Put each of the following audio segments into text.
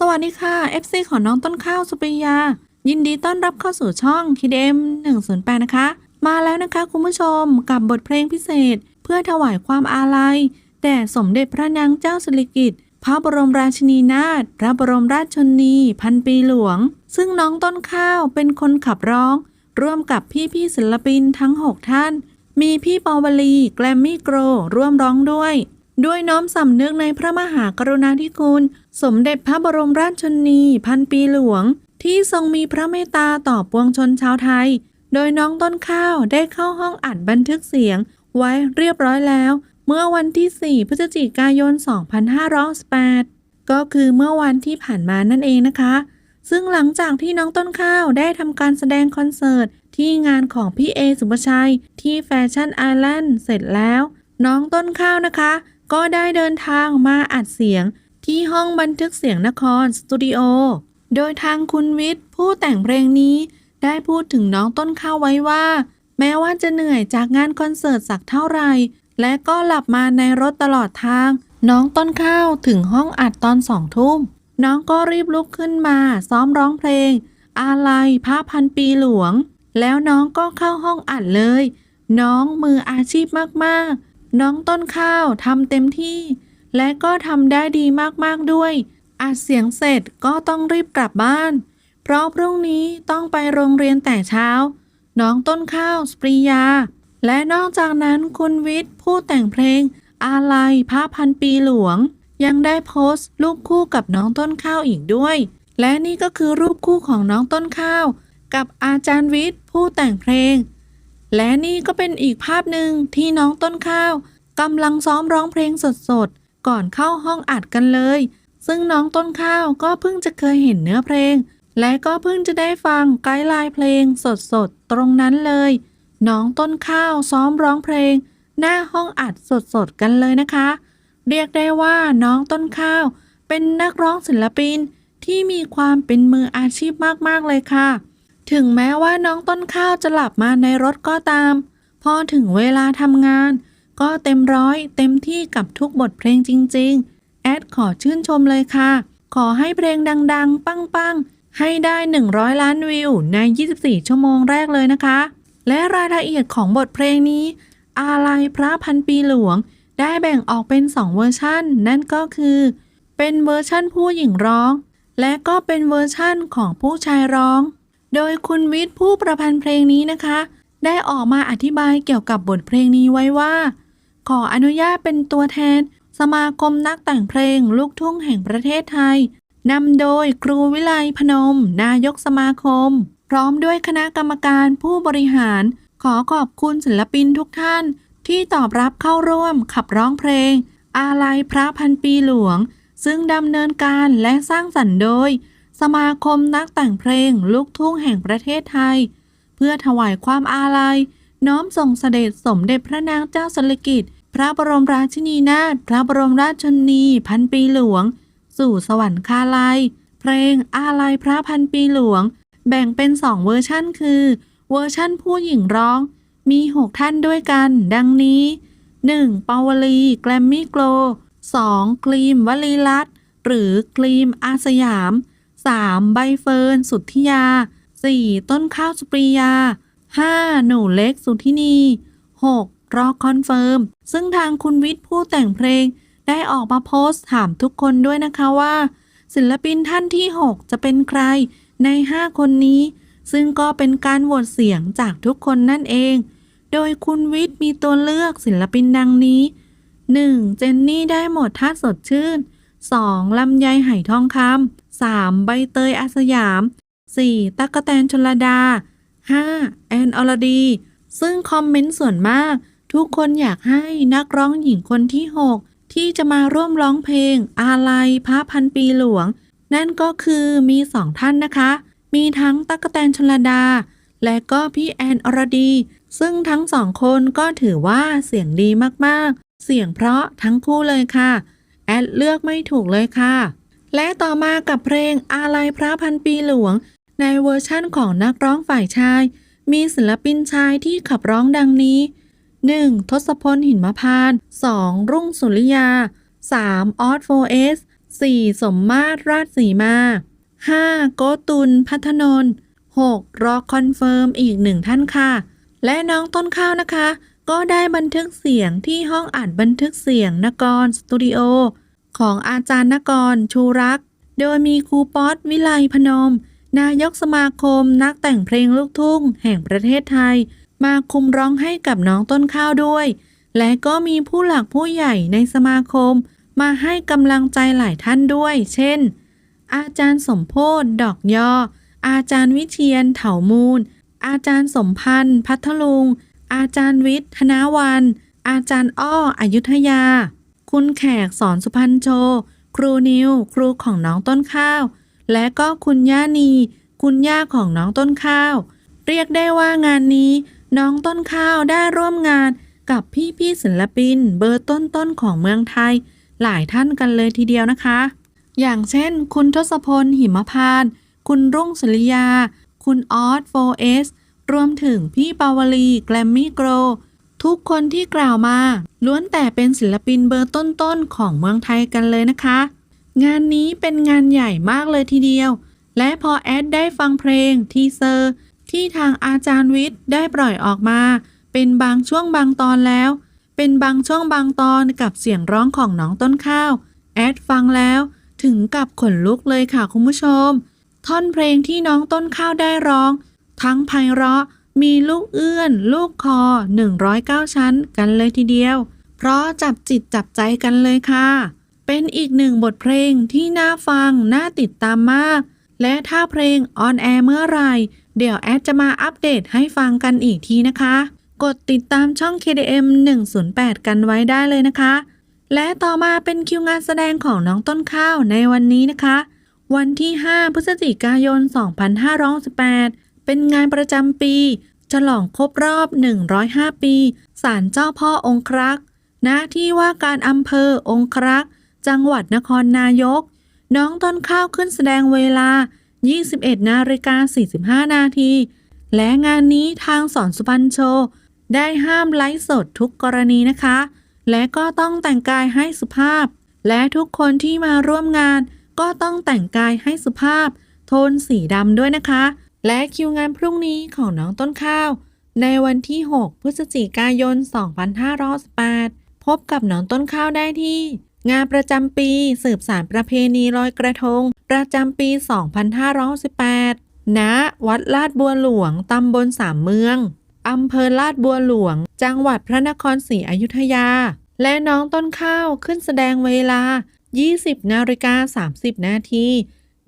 สวัสดีค่ะ FC ของน้องต้นข้าวสุปริยา ยินดีต้อนรับเข้าสู่ช่อง KDM 108นะคะ มาแล้วนะคะคุณผู้ชมกับบทเพลงพิเศษ เพื่อถวายความอาลัยแด่สมเด็จพระนางเจ้าสิริกิติ์พระบรมราชินีนาถพระบรมราชชนนี พันปีหลวง ซึ่งน้องต้นข้าวเป็นคนขับร้อง ร่วมกับพี่ๆศิลปินทั้ง 6 ท่าน มีพี่ปาวลี แกรมมี่โกรร่วมร้องด้วย ด้วยน้อมสำนึกในพระมหากรุณาธิคุณ สมเด็จพระบรมราชชนนี พันปีหลวง ที่ทรงมีพระเมตตาต่อปวงชนชาวไทย โดยน้องต้นข้าวได้เข้าห้องอัดบันทึกเสียง ไว้เรียบร้อยแล้ว เมื่อวันที่ 4 พฤศจิกายน 2518 ก็คือเมื่อวันที่ผ่านมานั่นเองนะคะ ซึ่งหลังจากที่น้องต้นข้าวได้ทำการแสดงคอนเสิร์ตที่งานของพี่เอสุภชัย ที่แฟชั่นไอแลนด์เสร็จแล้ว น้องต้นข้าวนะคะ ก็ได้เดินทางมาอัดเสียงที่ห้องบันทึกเสียงนครสตูดิโอ โดยทางคุณวิทย์ผู้แต่งเพลงนี้ได้พูดถึงน้องต้นข้าวไว้ว่า แม้ว่าจะเหนื่อยจากงานคอนเสิร์ตสักเท่าไหร่ และก็หลับมาในรถตลอดทาง น้องต้นข้าวถึงห้องอัดตอนสองทุ่ม น้องก็รีบลุกขึ้นมาซ้อมร้องเพลง อาลัยพระพันปีหลวง แล้วน้องก็เข้าห้องอัดเลย น้องมืออาชีพมาก น้องต้นข้าวทำเต็มที่ และก็ทำได้ดีมากๆด้วย อัดเสียงเสร็จก็ต้องรีบกลับบ้าน เพราะพรุ่งนี้ต้องไปโรงเรียนแต่เช้า น้องต้นข้าวสปริยา และนอกจากนั้นคุณวิทย์ผู้แต่งเพลง อาลัยพระพันปีหลวง ยังได้โพสต์รูปคู่กับน้องต้นข้าวอีกด้วย และนี่ก็คือรูปคู่ของน้องต้นข้าว กับอาจารย์วิทย์ผู้แต่งเพลง และนี่ก็เป็นอีกภาพหนึ่งที่น้องต้นข้าวกำลังซ้อมร้องเพลงสดๆ ก่อนเข้าห้องอัดกันเลย ซึ่งน้องต้นข้าวก็เพิ่งจะเคยเห็นเนื้อเพลง และก็เพิ่งจะได้ฟังไกด์ไลน์เพลงสดๆ ตรงนั้นเลย น้องต้นข้าวซ้อมร้องเพลง หน้าห้องอัดสดๆ กันเลยนะคะ เรียกได้ว่าน้องต้นข้าว เป็นนักร้องศิลปินที่มีความเป็นมืออาชีพมากๆเลยค่ะ ถึงแม้ว่าน้องต้นข้าวจะหลับมาในรถก็ตาม พอถึงเวลาทำงาน ก็เต็มร้อยเต็มที่กับทุกบทเพลงจริง ๆ แอดขอชื่นชมเลยค่ะ ขอให้เพลงดัง ๆ ปัง ๆ ให้ได้ 100 ล้านวิว ใน 24 ชั่วโมงแรกเลยนะคะ และรายละเอียดของบทเพลงนี้ อาลัยพระพันปีหลวง ได้แบ่งออกเป็น 2 เวอร์ชั่น นั่นก็คือ เป็นเวอร์ชั่นผู้หญิงร้อง และก็เป็นเวอร์ชั่นของผู้ชายร้อง โดยคุณวิทย์ผู้ประพันธ์เพลงนี้นะคะ ได้ออกมาอธิบายเกี่ยวกับบทเพลงนี้ไว้ว่า ขออนุญาตเป็นตัวแทน สมาคมนักแต่งเพลงลูกทุ่งแห่งประเทศไทยนำโดยครูวิไลพนม นายกสมาคม พร้อมด้วยคณะกรรมการผู้บริหาร ขอขอบคุณศิลปินทุกท่าน ที่ตอบรับเข้าร่วมขับร้องเพลง อาลัยพระพันปีหลวง ซึ่งดำเนินการและสร้างสรรค์โดย สมาคมนักแต่งเพลงลูกทุ่งแห่งประเทศไทย เพื่อถวายความอาลัย น้อมส่งเสด็จสมเด็จพระนางเจ้าสิริกิติ์พระบรมราชินีนาถพระบรมราชชนี พันปีหลวง สู่สวรรคาลัย เพลงอาลัยพระพันปีหลวง แบ่งเป็น2เวอร์ชั่นคือ เวอร์ชั่นผู้หญิงร้อง มี6ท่านด้วยกัน ดังนี้ 1. ปาวลีแกรมมี่โกล 2. ครีมวลีรัตหรือครีมอาสยาม 3. ใบเฟิร์นสุทธิยา 4. ต้นข้าวสุปริยา 5. หนูเล็กสุทธินี 6. รอคอนเฟิร์ม ซึ่งทางคุณวิทย์ผู้แต่งเพลง ได้ออกมาโพสต์ถามทุกคนด้วยนะคะว่า ศิลปินท่านที่ 6 จะเป็นใครใน 5 คนนี้ ซึ่งก็เป็นการโหวตเสียงจากทุกคนนั่นเอง โดยคุณวิทย์มีตัวเลือกศิลปินดังนี้ 1. เจนนี่ได้หมดท่าสดชื่น 2. ลำไยไหทองคำ 3. ใบเตยอาสยาม 4. ตั๊กแตนชลดา 5. แอนอรดี ซึ่งคอมเมนต์ส่วนมาก ทุกคนอยากให้นักร้องหญิงคนที่ 6 ที่จะมาร่วมร้องเพลง อาลัยพระพันปีหลวง นั่นก็คือมีสองท่านนะคะ มีทั้งตั๊กแตนชลดา และก็พี่แอนอรดี ซึ่งทั้งสองคนก็ถือว่าเสียงดีมากๆ เสียงเพราะทั้งคู่เลยค่ะ แอดเลือกไม่ถูกเลยค่ะ และต่อมากับเพลงอาลัยพระพันปีหลวง ในเวอร์ชั่นของนักร้องฝ่ายชาย มีศิลปินชายที่ขับร้องดังนี้ 1. ทศพลหินมพาน 2. รุ่งสุริยา 3. ออสโฟเอส 4. สมมาตรราชสีมา 5. โกตุลพัฒนน 6. รอคอนเฟิร์มอีกหนึ่งท่านค่ะ และน้องต้นข้าวนะคะ ก็ได้บันทึกเสียงที่ห้องอัดบันทึกเสียงนกรสตูดิโอของอาจารย์นกรชูรัก โดยมีครูป๊อตวิไลพนม นายกสมาคมนักแต่งเพลงลูกทุ่ง แห่งประเทศไทย มาคุมร้องให้กับน้องต้นข้าวด้วย และก็มีผู้หลักผู้ใหญ่ในสมาคม มาให้กำลังใจหลายท่านด้วย เช่น อาจารย์สมโพธดอกยอ อาจารย์วิเชียนเถามูล อาจารย์สมพันธ์พัทลุง อาจารย์วิทย์ ธนาวัน อาจารย์อ้ออยุธยา คุณแขกสอนสุพรรณโช ครูนิว ครูของน้องต้นข้าว และก็คุณย่านี คุณย่าของน้องต้นข้าว เรียกได้ว่างานนี้ น้องต้นข้าวได้ร่วมงานกับพี่ๆศิลปิน เบอร์ต้นๆของเมืองไทย หลายท่านกันเลยทีเดียวนะคะ อย่างเช่น คุณทศพลหิมพานต์คุณรุ่งสุริยา คุณออสโฟเอส รวมถึงพี่ปาวลีแกรมมี่โกรทุกคนที่กล่าวมา ล้วนแต่เป็นศิลปินเบอร์ต้นๆของเมืองไทยกันเลยนะคะ งานนี้เป็นงานใหญ่มากเลยทีเดียว และพอแอดได้ฟังเพลงทีเซอร์ ที่ทางอาจารย์วิทย์ได้ปล่อยออกมา เป็นบางช่วงบางตอนแล้ว เป็นบางช่วงบางตอนกับเสียงร้องของน้องต้นข้าว แอดฟังแล้วถึงกับขนลุกเลยค่ะคุณผู้ชม ท่อนเพลงที่น้องต้นข้าวได้ร้อง ทั้งไพเราะมีลูกเอื้อน ลูกคอ 109 ชั้นกันเลยทีเดียว เพราะจับจิตจับใจกันเลยค่ะ เป็นอีกหนึ่งบทเพลงที่น่าฟัง น่าติดตามมาก และถ้าเพลงออนแอร์เมื่อไหร่เดี๋ยวแอดจะมาอัปเดตให้ฟังกันอีกทีนะคะ กดติดตามช่อง KDM 108 กันไว้ได้เลยนะคะ และต่อมาเป็นคิวงานแสดงของน้องต้นข้าวในวันนี้นะคะ วันที่ 5 พฤศจิกายน 2518 เป็นงานประจำปีฉลองครบรอบ 105 ปีศาลเจ้าพ่อองครักษ์ณที่ว่าการอำเภอองครักษ์จังหวัดนครนายก น้องต้นข้าวขึ้นแสดงเวลา 21 นาฬิกา 45 นาที และงานนี้ทางสอนสุพรรณโชว์ได้ห้ามไลฟ์สดทุกกรณีนะคะ และก็ต้องแต่งกายให้สุภาพ และทุกคนที่มาร่วมงาน ก็ต้องแต่งกายให้สุภาพ โทนสีดำด้วยนะคะ และคิวงานพรุ่งนี้ของน้องต้นข้าว ในวันที่ 6 พฤศจิกายน 2518พบกับน้องต้นข้าวได้ที่ งานประจำปีสืบสารประเพณีลอยกระทง ประจำปี 2518ณวัดลาดบัวหลวง ตำบลสามเมืองอำเภอลาดบัวหลวง จังหวัดพระนครศรีอยุธยา และน้องต้นข้าวขึ้นแสดงเวลา 20 นาฬิกา 30 นาที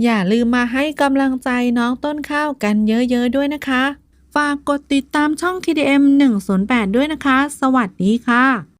อย่าลืมมาให้กำลังใจน้องต้นข้าวกันเยอะๆด้วยนะคะ ฝากกดติดตามช่อง KDM 108 ด้วยนะคะ สวัสดีค่ะ